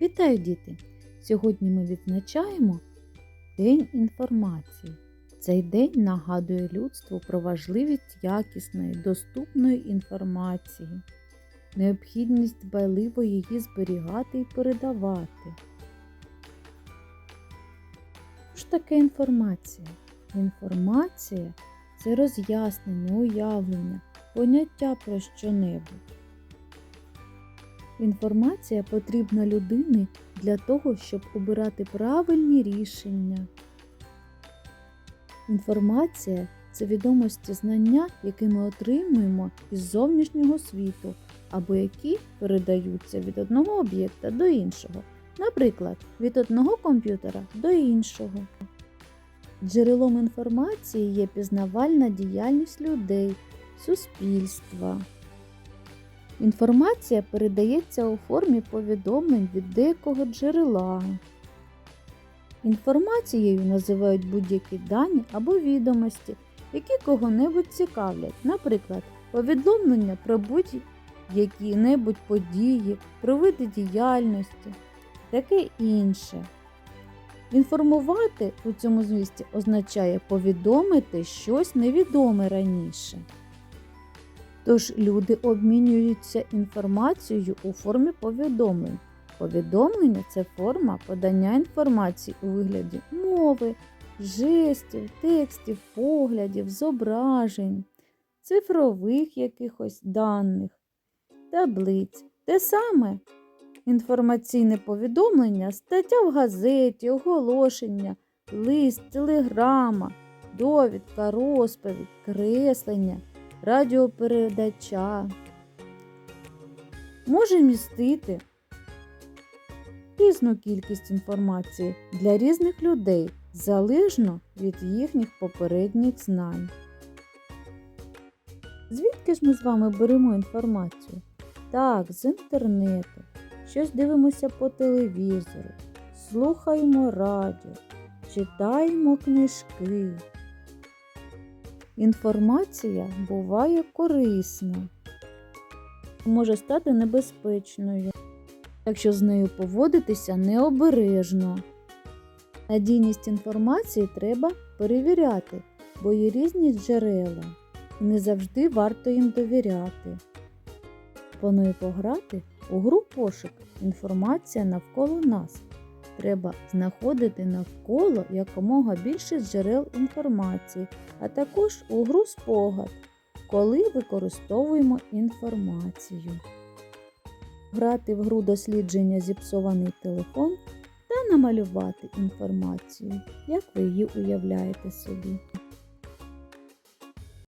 Вітаю, діти! Сьогодні ми відзначаємо День інформації. Цей день нагадує людству про важливість якісної, доступної інформації, необхідність дбайливо її зберігати і передавати. Що ж таке інформація? Інформація це роз'яснення, уявлення, поняття про що-небудь. Інформація потрібна людині для того, щоб обирати правильні рішення. Інформація це відомості знання, які ми отримуємо із зовнішнього світу, або які передаються від одного об'єкта до іншого, наприклад, від одного комп'ютера до іншого. Джерелом інформації є пізнавальна діяльність людей, суспільства. Інформація передається у формі повідомлень від деякого джерела. Інформацією називають будь-які дані або відомості, які кого-небудь цікавлять, наприклад, повідомлення про будь-які-небудь події, про види діяльності, таке інше. Інформувати у цьому змісті означає повідомити щось невідоме раніше. Тож люди обмінюються інформацією у формі повідомлень. Повідомлення це форма подання інформації у вигляді мови, жестів, текстів, поглядів, зображень, цифрових якихось даних, таблиць. Те саме інформаційне повідомлення, стаття в газеті, оголошення, лист, телеграма, довідка, розповідь, креслення радіопередача може містити різну кількість інформації для різних людей залежно від їхніх попередніх знань. Звідки ж ми з вами беремо інформацію? Так, з інтернету, щось дивимося по телевізору, слухаємо радіо, читаємо книжки. Інформація буває корисна, може стати небезпечною, якщо з нею поводитися необережно. Надійність інформації треба перевіряти, бо є різні джерела, і не завжди варто їм довіряти. Пропоную пограти у гру пошук інформація навколо нас. Треба знаходити навколо якомога більше джерел інформації, а також у гру спогад, коли використовуємо інформацію. Грати в гру дослідження зіпсований телефон та намалювати інформацію, як ви її уявляєте собі.